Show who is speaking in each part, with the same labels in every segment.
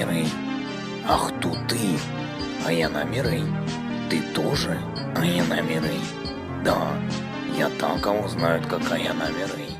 Speaker 1: Мирей. Ах, тут ты. А я на. Ты тоже? А я на. Да, я так, кого знают, какая на Мирей.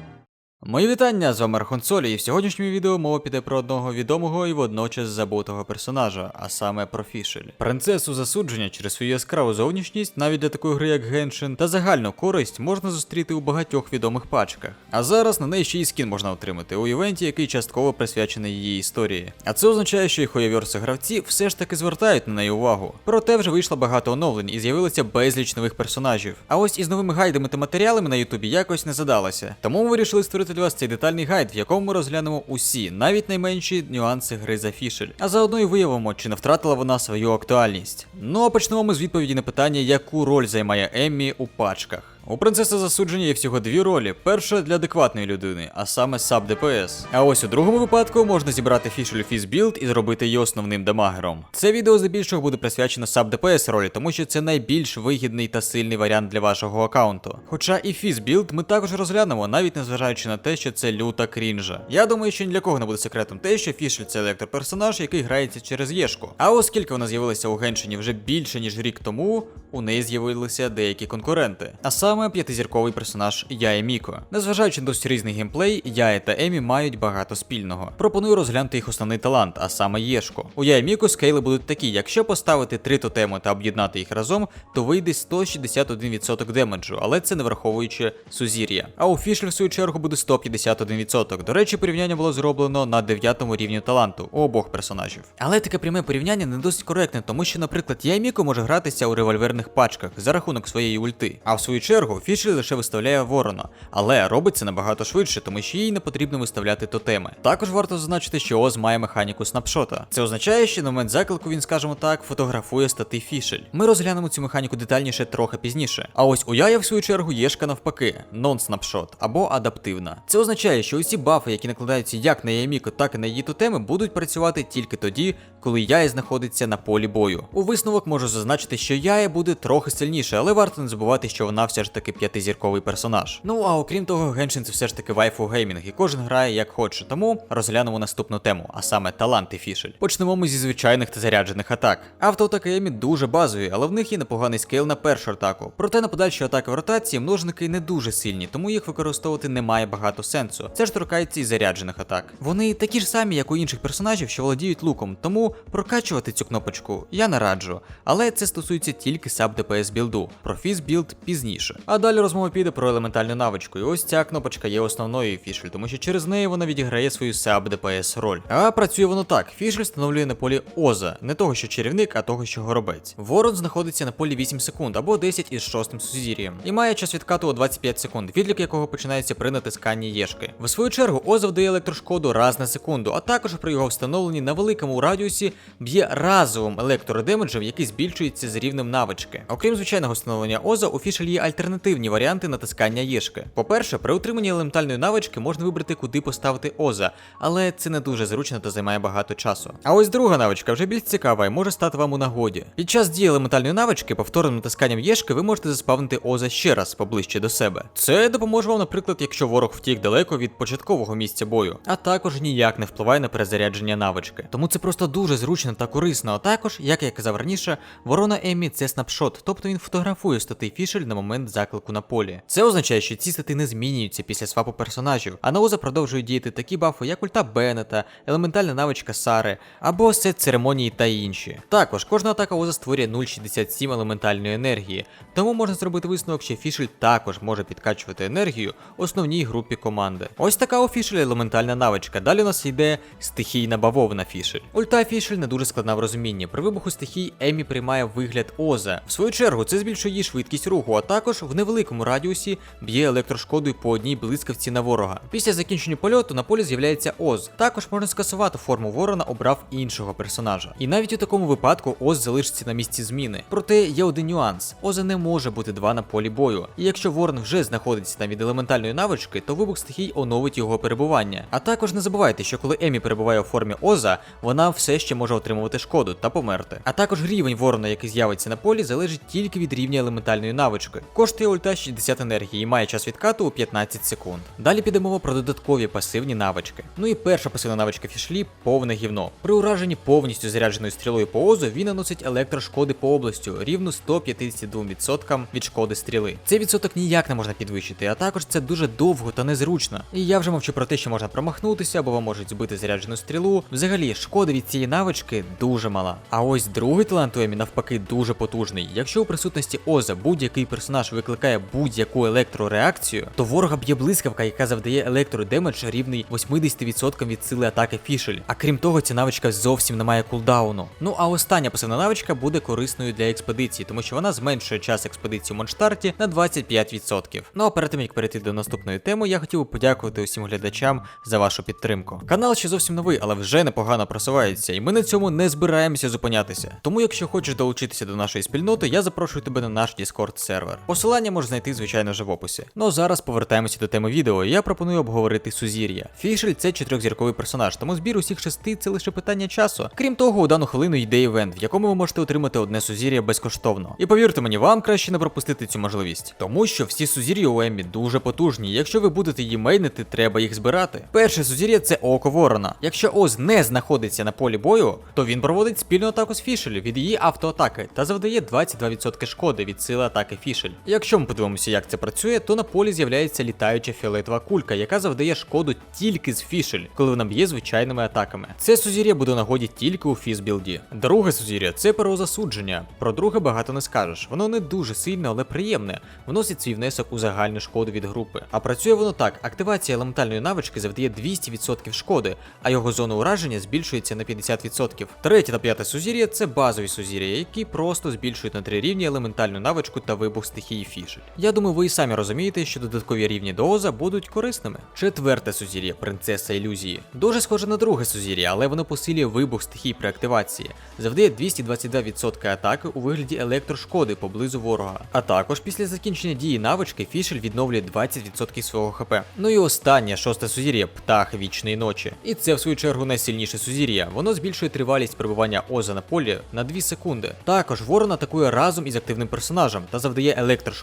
Speaker 2: Мої вітання з вами Архон Солі, і в сьогоднішньому відео мова піде про одного відомого і водночас забутого персонажа, а саме про Фішель. Принцесу засудження через свою яскраву зовнішність, навіть для такої гри, як Геншин, та загальну користь можна зустріти у багатьох відомих пачках. А зараз на неї ще й скін можна отримати у івенті, який частково присвячений її історії. А це означає, що і хуєвірси гравці все ж таки звертають на неї увагу. Проте вже вийшло багато оновлень і з'явилося безліч нових персонажів. А ось із новими гайдами та матеріалами на Ютубі якось не задалося. Тому ми вирішили створити вас цей детальний гайд, в якому ми розглянемо усі, навіть найменші нюанси гри за фішель. А заодно і виявимо, чи не втратила вона свою актуальність. Ну а почнемо ми з відповіді на питання, яку роль займає Еммі у пачках. У принцеси засудження є всього дві ролі. Перша для адекватної людини, а саме саб ДПС. А ось у другому випадку можна зібрати фішель фіз білд і зробити її основним дамагером. Це відео здебільшого буде присвячено саб ДПС ролі, тому що це найбільш вигідний та сильний варіант для вашого аккаунту. Хоча і фіз білд ми також розглянемо, навіть незважаючи на те, що це люта крінжа. Я думаю, що ні для кого не буде секретом те, що фішель це електроперсонаж, який грається через Єшку. А оскільки вона з'явилася у Геншині вже більше ніж рік тому, у неї з'явилися деякі конкуренти. А саме п'ятизірковий персонаж Яє Міко. Незважаючи на досить різний геймплей, Яє та Емі мають багато спільного. Пропоную розглянути їх основний талант, а саме Єшку. У Яє Міко скейли будуть такі: якщо поставити три тотеми та об'єднати їх разом, то вийде 161% демеджу, але це не враховуючи сузір'я. А у Фішель, в свою чергу, буде 151%. До речі, порівняння було зроблено на 9 рівні таланту у обох персонажів. Але таке пряме порівняння не досить коректне, тому що, наприклад, Яйміко може гратися у револьверних пачках за рахунок своєї ульти. А в свою чергу Фішель лише виставляє ворона, але робить це набагато швидше, тому що їй не потрібно виставляти тотеми. Також варто зазначити, що Оз має механіку снапшота. Це означає, що на момент заклику він, скажімо так, фотографує стати Фішель. Ми розглянемо цю механіку детальніше трохи пізніше. А ось у Яя, в свою чергу, єшка навпаки, нон-снапшот або адаптивна. Це означає, що усі бафи, які накладаються як на Яміко, так і на її тотеми, будуть працювати тільки тоді, коли Яя знаходиться на полі бою. У висновок можу зазначити, що Яя буде трохи сильніше, але варто не забувати, що вона все ж таки п'ятизірковий персонаж. Ну а окрім того, Геншин це все ж таки вайфу геймінг, і кожен грає як хоче. Тому розглянемо наступну тему, а саме таланти Фішель. Почнемо ми зі звичайних та заряджених атак. Автоатаки Емі дуже базові, але в них є непоганий скейл на першу атаку. Проте на подальші атаки в ротації множники не дуже сильні, тому їх використовувати немає багато сенсу. Це ж торкається і заряджених атак. Вони такі ж самі, як у інших персонажів, що володіють луком, тому прокачувати цю кнопочку я не раджу. Але це стосується тільки саб ДПС білду. Про фіз білд пізніше. А далі розмова піде про елементальну навичку. І ось ця кнопочка є основною фішель, тому що через неї вона відіграє свою саб ДПС роль. А працює воно так: фішель встановлює на полі Оза, не того, що чарівник, а того, що горобець. Ворон знаходиться на полі 8 секунд або 10 із шостим сузір'ям. І має час відкату у 25 секунд, відлік якого починається при натисканні єшки. В свою чергу Оза вдає електрошкоду раз на секунду, а також при його встановленні на великому радіусі б'є разовим електродемеджем, який збільшується з рівнем навички. Окрім звичайного встановлення Оза, у фішель є альтернативні варіанти натискання єшки. По-перше, при утриманні елементальної навички можна вибрати, куди поставити Оза, але це не дуже зручно та займає багато часу. А ось друга навичка вже більш цікава і може стати вам у нагоді. Під час дії елементальної навички, повторним натисканням єшки, ви можете заспавнити Оза ще раз поближче до себе. Це допоможе вам, наприклад, якщо ворог втік далеко від початкового місця бою, а також ніяк не впливає на перезарядження навички. Тому це просто дуже зручно та корисно. А також, як я казав раніше, ворона Еммі це снапшот, тобто він фотографує стати фішель на момент заклику на полі. Це означає, що ці стати не змінюються після свапу персонажів, а на Оза продовжують діяти такі бафи, як ульта Беннета, елементальна навичка Сари або сет церемонії та інші. Також кожна атака Оза створює 0,67 елементальної енергії, тому можна зробити висновок, що фішель також може підкачувати енергію основній групі команди. Ось така у фішель елементальна навичка. Далі у нас йде стихійна бавовна фішель. Ульта фішель не дуже складна в розумінні. При вибуху стихій Емі приймає вигляд Оза. В свою чергу це збільшує її швидкість руху, а також в невеликому радіусі б'є електрошкодою по одній блискавці на ворога. Після закінчення польоту на полі з'являється Оз. Також можна скасувати форму ворона, обрав іншого персонажа. І навіть у такому випадку Оз залишиться на місці зміни. Проте є один нюанс: Оза не може бути два на полі бою. І якщо ворон вже знаходиться там від елементальної навички, то вибух стихій оновить його перебування. А також не забувайте, що коли Емі перебуває у формі Оза, вона все ще може отримувати шкоду та померти. А також рівень ворона, який з'явиться на полі, залежить тільки від рівня елементальної навички. Коштує ульта 60 енергії і має час відкату у 15 секунд. Далі піде мова про додаткові пасивні навички. Ну і перша пасивна навичка фішлі повне гівно. При ураженні повністю зарядженою стрілою по озу він наносить електрошкоди по областю рівно 152% від шкоди стріли. Цей відсоток ніяк не можна підвищити, а також це дуже довго та незручно. І я вже мовчу про те, що можна промахнутися або вам можуть збити заряджену стрілу. Взагалі, шкода від цієї навички дуже мала. А ось другий талант у Емі навпаки дуже потужний. Якщо у присутності Оза будь-який персонаж викликає будь-яку електрореакцію, то ворога б'є блискавка, яка завдає електродемедж рівний 80% від сили атаки фішель. А крім того, ця навичка зовсім не має кулдауну. Ну а остання пасивна навичка буде корисною для експедиції, тому що вона зменшує час експедиції у Монштарті на 25%. Ну а перед тим як перейти до наступної теми, я хотів би подякувати усім глядачам за вашу підтримку. Канал ще зовсім новий, але вже непогано просувається, і ми на цьому не збираємося зупинятися. Тому, якщо хочеш долучитися до нашої спільноти, я запрошую тебе на наш Discord сервер. Посилання можеш знайти, звичайно ж, в описі. Ну зараз повертаємося до теми відео. Я пропоную обговорити Сузір'я. Фішель це чотирьохзірковий персонаж, тому збір усіх шести це лише питання часу. Крім того, у дану хвилину йде івент, в якому ви можете отримати одне сузір'я безкоштовно. І повірте мені, вам краще не пропустити цю можливість, тому що всі сузір'я у Еммі дуже потужні. Якщо ви будете її мейнити, треба їх збирати. Перше сузір'я це око ворона. Якщо Оз не знаходиться на полі бою, то він проводить спільну атаку з Фішель від її автоатаки та завдає 22% шкоди від сили атаки Фішель. Якщо ми подивимося, як це працює, то на полі з'являється літаюча фіолетова кулька, яка завдає шкоду тільки з Фішель, коли вона б'є звичайними атаками. Це сузір'я буде нагоді тільки у фізбілді. Друге сузір'я це перозасудження. Про друге багато не скажеш. Воно не дуже сильне, але приємне. Вносить свій внесок у загальну шкоду від групи. А працює воно так: активація елементальної навички завдає 200% шкоди, а його зона ураження збільшується на 50%. Третє та п'яте сузір'я це базові сузір'я, які просто збільшують на три рівні елементальну навичку та вибух стихії фішель. Я думаю, ви і самі розумієте, що додаткові рівні до Оза будуть корисними. Четверте сузір'я принцеса ілюзії. Дуже схоже на друге сузір'я, але воно посилює вибух стихій при активації. Завдає 222% атаки у вигляді електрошкоди поблизу ворога. А також після закінчення дії навички Фішель відновлює 20% свого хп. Ну і останнє шосте сузір'я птах вічної ночі. І це в свою чергу найсильніше сузір'я. Воно збільшує тривалість перебування Оза на полі на 2 секунди. Також ворон атакує разом із активним персонажем та завдає електрошкоди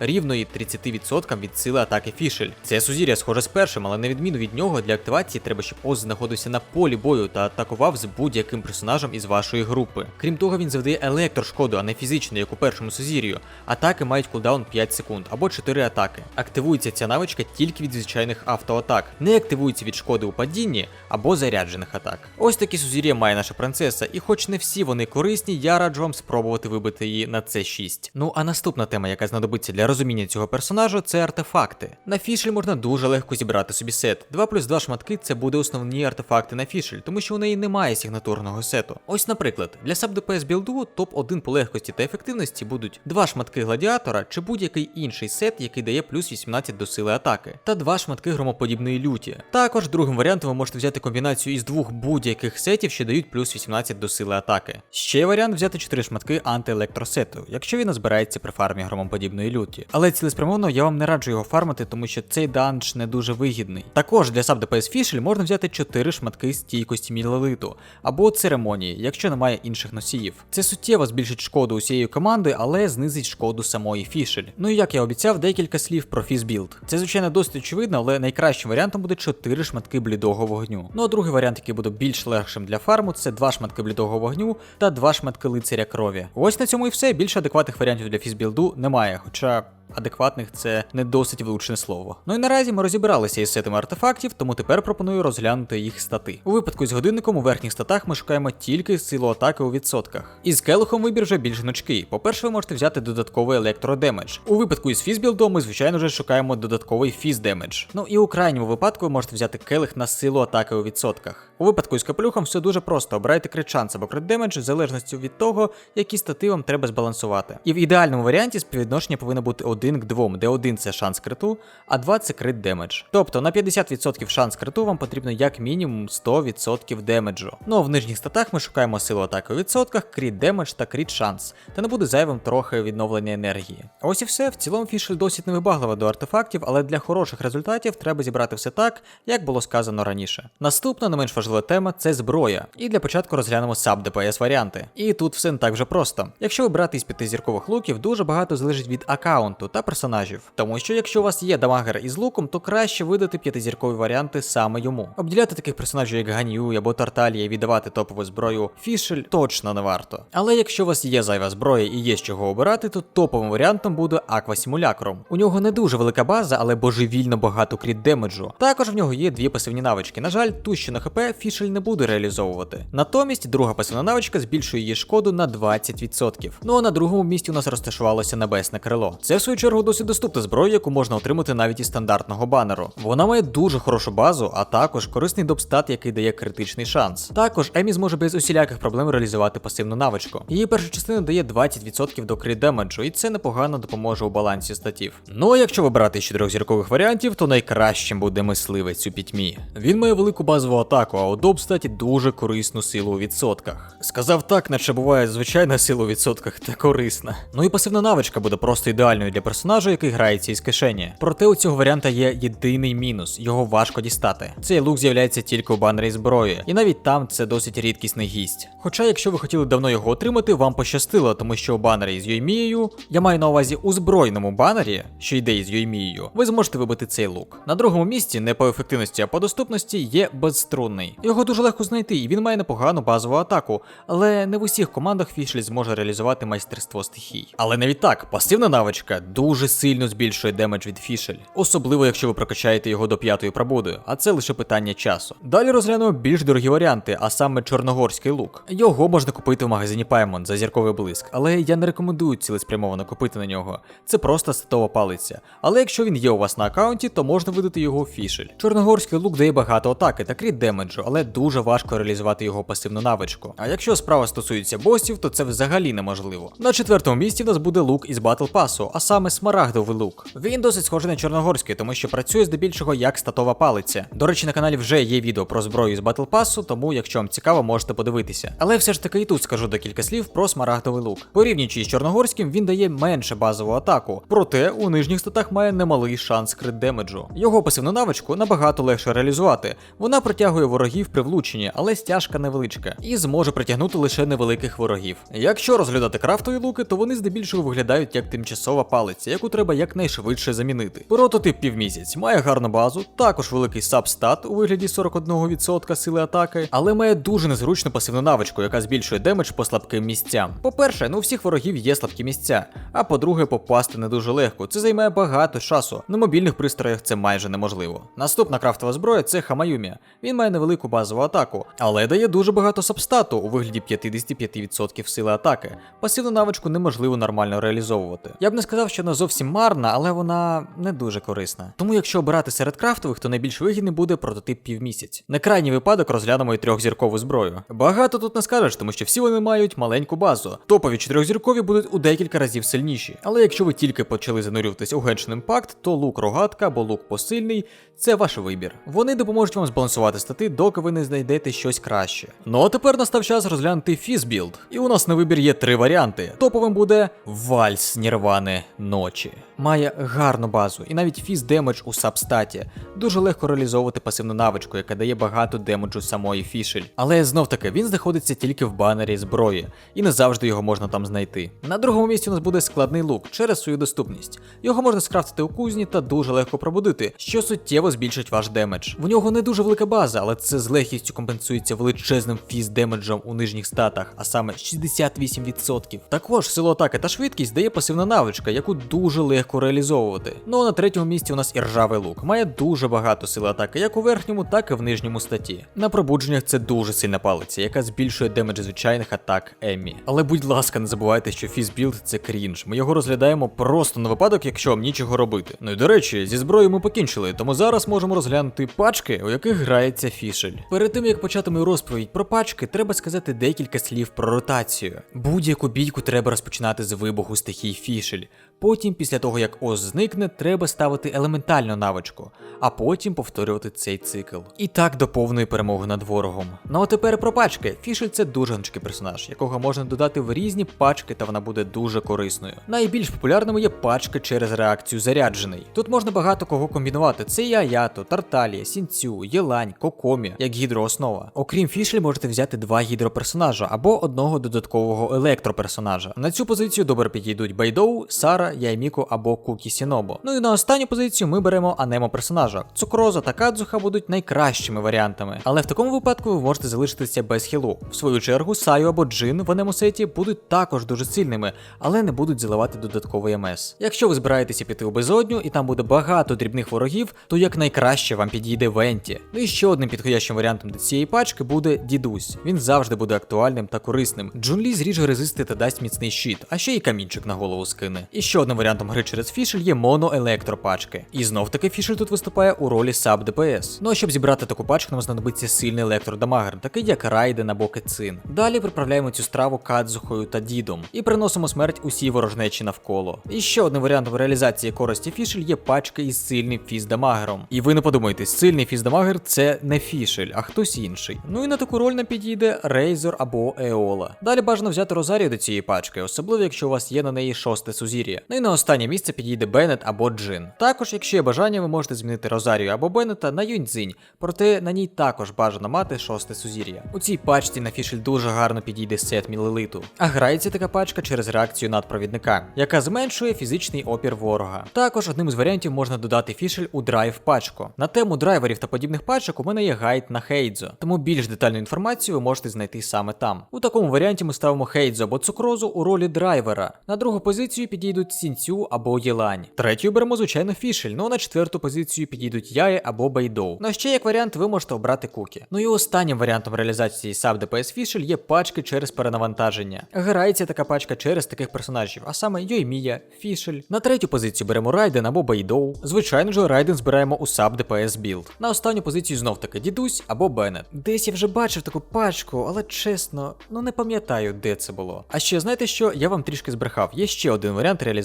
Speaker 2: рівної 30% від сили атаки Фішель. Це сузір'я схоже з першим, але на відміну від нього для активації треба, щоб Оз знаходився на полі бою та атакував з будь-яким персонажем із вашої групи. Крім того, він завдає електрошкоду, а не фізичну, як у першому сузір'ю. Атаки мають кулдаун 5 секунд або 4 атаки. Активується ця навичка тільки від звичайних автоатак, не активується від шкоди у падінні або заряджених атак. Ось такі сузір'я має наша принцеса, і хоч не всі вони корисні, я раджу вам спробувати вибити її на c 6 Ну а наступна тема, яка знадобиться для розуміння цього персонажу, це артефакти. На фішель можна дуже легко зібрати собі сет. 2 плюс 2 шматки це буде основні артефакти на фішель, тому що у неї немає сигнатурного сету. Ось, наприклад, для саб ДПС білду топ-1 по легкості та ефективності будуть 2 шматки гладіатора чи будь-який інший сет, який дає плюс 18 до сили атаки, та 2 шматки громоподібної люті. Також другим варіантом ви можете взяти комбінацію із двох будь-яких сетів, що дають плюс 18 до сили атаки. Ще варіант взяти 4 шматки антиелектросету, якщо він збирається при фармі громоподібної люті. Але цілеспрямовно я вам не раджу його фармити, тому що цей данж не дуже вигідний. Також для саб ДПС фішель можна взяти 4 шматки стійкості мілолиту або церемонії, якщо немає інших носіїв. Це суттєво збільшить шкоду усієї команди, але знизить шкоду самої фішель. Ну і як я обіцяв, декілька слів про фізбілд. Це звичайно досить очевидно, але найкращим варіантом буде 4 шматки блідого вогню. Ну а другий варіант, який буде більш легшим для фарму, це 2 шматки блідого вогню та 2 шматки лицаря крові. Ось на цьому і все. Більше адекватних варіантів для фізбілду немає, хоча. Адекватних це не досить влучне слово. Ну і наразі ми розібралися із сетами артефактів, тому тепер пропоную розглянути їх стати. У випадку з годинником у верхніх статах ми шукаємо тільки силу атаки у відсотках. Із келихом вибір вже більш гнучкий. По-перше, ви можете взяти додатковий електродемедж. У випадку із фізбілдом ми, звичайно ж, шукаємо додатковий фіздемедж. Ну і у крайньому випадку ви можете взяти келих на силу атаки у відсотках. У випадку із капелюхом все дуже просто. Обирайте крит шанс або крит демедж в залежності від того, які стати вам треба збалансувати. І в ідеальному варіанті співвідношення повинно бути 1 к 2, де 1 це шанс криту, а 2 це крит демедж. Тобто на 50% шанс криту вам потрібно як мінімум 100% демеджу. Ну а в нижніх статах ми шукаємо силу атаки у відсотках, кріт демедж та кріт шанс. Та не буде зайвим трохи відновлення енергії. Ось і все. В цілому фішель досить невибаглива до артефактів, але для хороших результатів треба зібрати все так, як було сказано раніше. Наступна, не менш важлива тема це зброя. І для початку розглянемо саб ДПС варіанти. І тут все не так вже просто. Якщо ви брати із п'ятизіркових луків, дуже багато залежить від аккаунту та персонажів. Тому що якщо у вас є дамагер із луком, то краще видати п'ятизіркові варіанти саме йому. Обділяти таких персонажів, як Ганью або Тарталія, і віддавати топову зброю Фішель точно не варто. Але якщо у вас є зайва зброя і є з чого обирати, то топовим варіантом буде Аква Симулякром. У нього не дуже велика база, але божевільно багато кріт демеджу. Також в нього є дві пасивні навички. На жаль, ту, що на ХП Фішель не буде реалізовувати. Натомість друга пасивна навичка збільшує її шкоду на 20%. Ну а на другому місці у нас розташувалося небесне крило. Це в свою чергу досить доступна зброя, яку можна отримати навіть із стандартного банеру. Вона має дуже хорошу базу, а також корисний допстат, який дає критичний шанс. Також Емі зможе без усіляких проблем реалізувати пасивну навичку. Її перша частина дає 20% до крит демеджу, і це непогано допоможе у балансі статів. Ну а якщо вибрати ще трьохзіркових варіантів, то найкращим буде мисливець у пітьмі. Він має велику базову атаку, а у допстаті дуже корисну силу у відсотках. Сказав так, наче буває звичайна сила у відсотках та корисна. Ну і пасивна навичка буде просто ідеальною для персонажа, який грається із кишені. Проте у цього варіанта є єдиний мінус: його важко дістати. Цей лук з'являється тільки у банері зброї, і навіть там це досить рідкісний гість. Хоча, якщо ви хотіли давно його отримати, вам пощастило, тому що у банері з Йоймією, я маю на увазі у збройному банері, що йде із Йоймією, ви зможете вибити цей лук. На другому місці, не по ефективності, а по доступності, є безструнний. Його дуже легко знайти, і він має непогану базову атаку, але не в усіх командах Фішлі зможе реалізувати майстерство стихій. Але навіть так, пасивна навичка дуже сильно збільшує демедж від Фішель, особливо якщо ви прокачаєте його до п'ятої пробуди, а це лише питання часу. Далі розглянемо більш дорогі варіанти, а саме чорногорський лук. Його можна купити в магазині Paimon за зірковий блиск, але я не рекомендую цілеспрямовано купити на нього. Це просто статова палиця. Але якщо він є у вас на аккаунті, то можна видати його Фішель. Чорногорський лук дає багато атаки та кріт демеджу, але дуже важко реалізувати його пасивну навичку. А якщо справа стосується босів, то це взагалі неможливо. На четвертому місці в нас буде лук із Батл Пасу, а саме смарагдовий лук. Він досить схожий на чорногорський, тому що працює здебільшого як статова палиця. До речі, на каналі вже є відео про зброю з Батл Пасу, тому якщо вам цікаво, можете подивитися. Але все ж таки і тут скажу декілька слів про смарагдовий лук. Порівнюючи з чорногорським, він дає менше базову атаку, проте у нижніх статах має немалий шанс крит демеджу. Його пасивну навичку набагато легше реалізувати. Вона притягує ворогів при влученні, але стяжка невеличка, і зможе притягнути лише невеликих ворогів. Якщо розглядати крафтові луки, то вони здебільшого виглядають як тимчасова палиця, яку треба якнайшвидше замінити. Прототип півмісяць має гарну базу, також великий сабстат у вигляді 41% сили атаки, але має дуже незручну пасивну навичку, яка збільшує демедж по слабким місцям. По-перше, ну у всіх ворогів є слабкі місця. А по-друге, попасти не дуже легко. Це займає багато часу. На мобільних пристроях це майже неможливо. Наступна крафтова зброя це Хамаюмі. Він має невелику базову атаку, але дає дуже багато сабстату у вигляді 55% сили атаки. Пасивну навичку неможливо нормально реалізовувати. Я б не сказав, що вона зовсім марна, але вона не дуже корисна. Тому якщо обирати серед крафтових, то найбільш вигідний буде прототип півмісяць. На крайній випадок розглянемо і трьохзіркову зброю. Багато тут не скажеш, тому що всі вони мають маленьку базу. Топові чотирьохзіркові будуть у декілька разів сильніші. Але якщо ви тільки почали занурюватись у Genshin Impact, то лук рогатка або лук посильний це ваш вибір. Вони допоможуть вам збалансувати стати, доки ви не знайдете щось краще. Ну а тепер настав час розглянути фізбілд. І у нас на вибір є три варіанти. Топовим буде Вальс Нірвани ночі. Має гарну базу і навіть фіз демедж у сабстаті. Дуже легко реалізовувати пасивну навичку, яка дає багато демеджу самої фішель. Але знов таки він знаходиться тільки в банері зброї, і не завжди його можна там знайти. На другому місці у нас буде складний лук через свою доступність. Його можна скрафтити у кузні та дуже легко пробудити, що суттєво збільшить ваш демедж. В нього не дуже велика база, але це з легкістю компенсується величезним фіз демеджем у нижніх статах, а саме 68%. Також силу атаки та швидкість дає пасивна навичка, яку дуже легко реалізовувати. Ну а на третьому місці у нас і ржавий лук. Має дуже багато сили атаки, як у верхньому, так і в нижньому статі. На пробудженнях це дуже сильна палиця, яка збільшує демедж звичайних атак Еммі. Але будь ласка, не забувайте, що фізбілд це крінж. Ми його розглядаємо просто на випадок, якщо вам нічого робити. Ну і до речі, зі зброєю ми покінчили, тому зараз можемо розглянути пачки, у яких грається фішель. Перед тим як почати мою розповідь про пачки, треба сказати декілька слів про ротацію. Будь-яку бійку треба розпочинати з вибуху стихій фішель. Потім, після того як ос зникне, треба ставити елементальну навичку, а потім повторювати цей цикл. І так до повної перемоги над ворогом. Ну а тепер про пачки. Фішель це дуже гнучкий персонаж, якого можна додати в різні пачки, та вона буде дуже корисною. Найбільш популярними є пачки через реакцію заряджений. Тут можна багато кого комбінувати. Це і Аято, Тарталія, Сінцю, Єлань, Кокомі, як гідрооснова. Окрім фішель, можете взяти два гідроперсонажа або одного додаткового електроперсонажа. На цю позицію добре підійдуть Бейдоу, Сара, Яйміко або Кукі Сінобо. Ну і на останню позицію ми беремо анемо персонажа. Цукроза та Кадзуха будуть найкращими варіантами, але в такому випадку ви можете залишитися без хілу. В свою чергу, Саю або Джин в анемо сеті будуть також дуже сильними, але не будуть заливати додатковий МС. Якщо ви збираєтеся піти у безодню і там буде багато дрібних ворогів, то як найкраще вам підійде Венті. Ну і ще одним підходящим варіантом до цієї пачки буде дідусь. Він завжди буде актуальним та корисним. Джунлі зріже резисти та дасть міцний щит, а ще й камінчик на голову скине. І ще одним варіантом гри через фішель є моно-електропачки. І знов таки фішель тут виступає у ролі саб ДПС. Ну а щоб зібрати таку пачку, нам знадобиться сильний електродамагер, такий як Райден або Кецин. Далі приправляємо цю страву кадзухою та дідом і приносимо смерть усій ворожнечі навколо. І ще одним варіантом реалізації користі фішель є пачка із сильним фіздамагером. І ви не подумайте, сильний фіздамагер це не фішель, а хтось інший. Ну і на таку роль нам підійде Рейзор або Еола. Далі бажано взяти Розарію до цієї пачки, особливо якщо у вас є на неї шосте сузір'я. Ну і на останнє місце підійде Беннет або Джин. Також, якщо є бажання, ви можете змінити Розарію або Беннета на Юньцзинь, проте на ній також бажано мати шосте сузір'я. У цій пачці на фішель дуже гарно підійде сет мілилиту. А грається така пачка через реакцію надпровідника, яка зменшує фізичний опір ворога. Також одним із варіантів можна додати фішель у драйв пачку. На тему драйверів та подібних пачок у мене є гайд на Хейдзо, тому більш детальну інформацію ви можете знайти саме там. У такому варіанті ми ставимо Хейдзо або цукрозу у ролі драйвера. На другу позицію підійдуть Сінцю або Єлань. Третю беремо, звичайно, фішель, ну а на четверту позицію підійдуть Яє або Бейдоу. Ну а ще як варіант, ви можете обрати куки. Ну і останнім варіантом реалізації саб ДПС фішель є пачки через перенавантаження. Грається така пачка через таких персонажів, а саме Йоймія, Фішель. На третю позицію беремо Райден або Бейдоу. Звичайно ж, Райден збираємо у саб ДПС білд. На останню позицію знов таки дідусь або Беннет. Десь я вже бачив таку пачку, але чесно, ну не пам'ятаю, де це було. А ще знаєте що? Я вам трішки збрехав. Є ще один варіант реалізації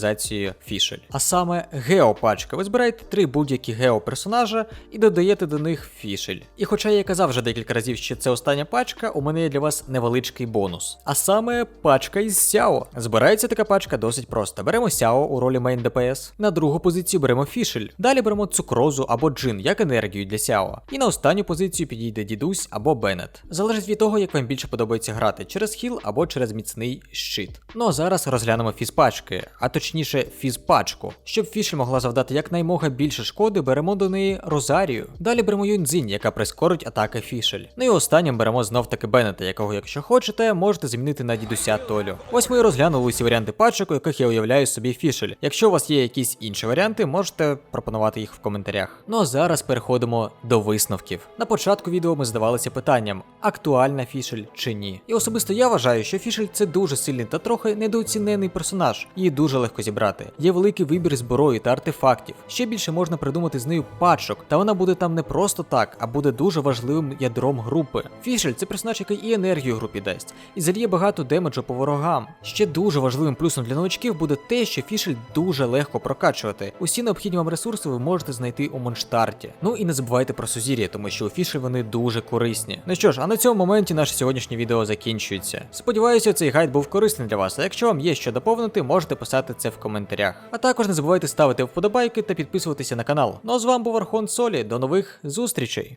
Speaker 2: фішель. А саме геопачка. Ви збираєте три будь-які геоперсонажа і додаєте до них фішель. І хоча я казав вже декілька разів, що це остання пачка, у мене є для вас невеличкий бонус. А саме пачка із Сяо. Збирається така пачка досить просто. Беремо Сяо у ролі мейн ДПС. На другу позицію беремо фішель. Далі беремо цукрозу або джин як енергію для Сяо. І на останню позицію підійде дідусь або Беннет. Залежить від того, як вам більше подобається грати через хіл або через міцний щит. Ну а зараз розглянемо фізпачки, а точніше фізпачку. Щоб фішель могла завдати якнаймога більше шкоди, беремо до неї Розарію. Далі беремо Юньцзінь, яка прискорить атаки фішель. Ну і останнім беремо знов таки Беннета, якого, якщо хочете, можете змінити на дідуся Толю. Ось ми розглянули усі варіанти пачок, у яких я уявляю собі фішель. Якщо у вас є якісь інші варіанти, можете пропонувати їх в коментарях. Ну а зараз переходимо до висновків. На початку відео ми здавалися питанням: актуальна фішель чи ні. І особисто я вважаю, що фішель це дуже сильний та трохи недооцінений персонаж. Її дуже легко зібрати. Є великий вибір зброї та артефактів. Ще більше можна придумати з нею пачок, та вона буде там не просто так, а буде дуже важливим ядром групи. Фішель це персонаж, який і енергію групі дасть, і заліє багато демеджу по ворогам. Ще дуже важливим плюсом для новачків буде те, що фішель дуже легко прокачувати. Усі необхідні вам ресурси ви можете знайти у Монштарті. Ну і не забувайте про сузір'я, тому що у фішель вони дуже корисні. Ну що ж, а на цьому моменті наше сьогоднішнє відео закінчується. Сподіваюся, цей гайд був корисний для вас. А якщо вам є що доповнити, можете писати це в коментарях. А також не забувайте ставити вподобайки та підписуватися на канал. Ну а з вами був Архон Солі. До нових зустрічей!